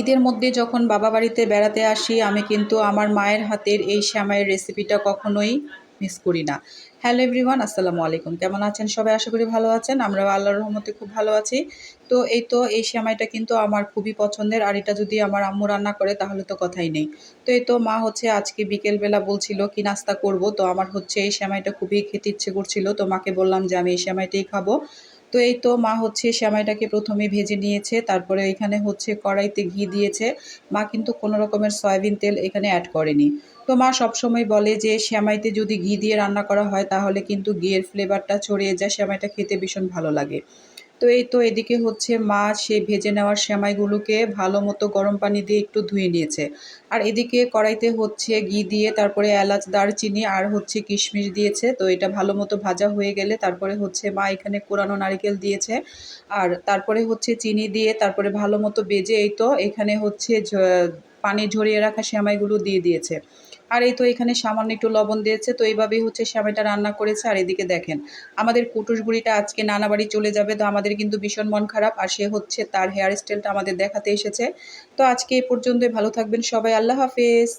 ঈদের মধ্যে যখন বাবা বাড়িতে বেড়াতে আসি, আমি কিন্তু আমার মায়ের হাতের এই শ্যামাইয়ের রেসিপিটা কখনোই মিস করি না। হ্যালো এভরিওয়ান আসসালামু আলাইকুম। কেমন আছেন সবাই? আশা করি ভালো আছেন। আমরা আল্লাহর রহমতে খুব ভালো আছি। তো এই তো, এই শ্যামাইটা কিন্তু আমার খুবই পছন্দের। আর এটা যদি আমার আম্মু রান্না করে, তাহলে তো কথাই নেই। তো এই তো, মা হচ্ছে আজকে বিকেলবেলা বলছিল কি নাস্তা করব। তো আমার হচ্ছে এই শ্যামাইটা খুবই খেতে ইচ্ছে করছিল। তো মাকে বললাম যে আমি এই শ্যামাইটাই খাব। তো এই তো মা হচ্ছে শ্যামাইটাকে প্রথমে ভেজে নিয়েছে, তারপরে এখানে হচ্ছে কড়াইতে ঘি দিয়েছে। মা কিন্তু কোনো রকমের সয়াবিন তেল এখানে অ্যাড করেনি। তো মা সবসময় বলে যে শ্যামাইতে যদি ঘি দিয়ে রান্না করা হয়, তাহলে কিন্তু ঘিয়ের ফ্লেভারটা ছড়িয়ে যায় শ্যামাইটা খেতে ভীষণ ভালো লাগে। তো এই তো এদিকে হচ্ছে মা সে ভেজে নেওয়ার সেমাইগুলোকে ভালো মতো গরম পানি দিয়ে একটু ধুয়ে নিয়েছে। আর এদিকে কড়াইতে হচ্ছে ঘি দিয়ে তারপরে এলাচ, দারচিনি আর হচ্ছে কিশমিশ দিয়েছে। তো এটা ভালো মতো ভাজা হয়ে গেলে তারপরে হচ্ছে মা এখানে কোরানো নারিকেল দিয়েছে। আর তারপরে হচ্ছে চিনি দিয়ে তারপরে ভালো মতো বেজে এই তো এখানে হচ্ছে পানি ঝরিয়ে রাখা সেমাইগুলো দিয়ে দিয়েছে। আর এই তো এখানে সামান্য একটু লবণ দিয়েছে, তো এইভাবেই হচ্ছে স্বামীটা রান্না করেছে। আর এদিকে দেখেন, আমাদের কুটুস বুড়িটা আজকে নানা বাড়ি চলে যাবে, তো আমাদের কিন্তু ভীষণ মন খারাপ। আর সে হচ্ছে তার হেয়ার স্টাইলটা আমাদের দেখাতে এসেছে। তো আজকে এই পর্যন্তই, ভালো থাকবেন সবাই, আল্লাহ হাফেজ।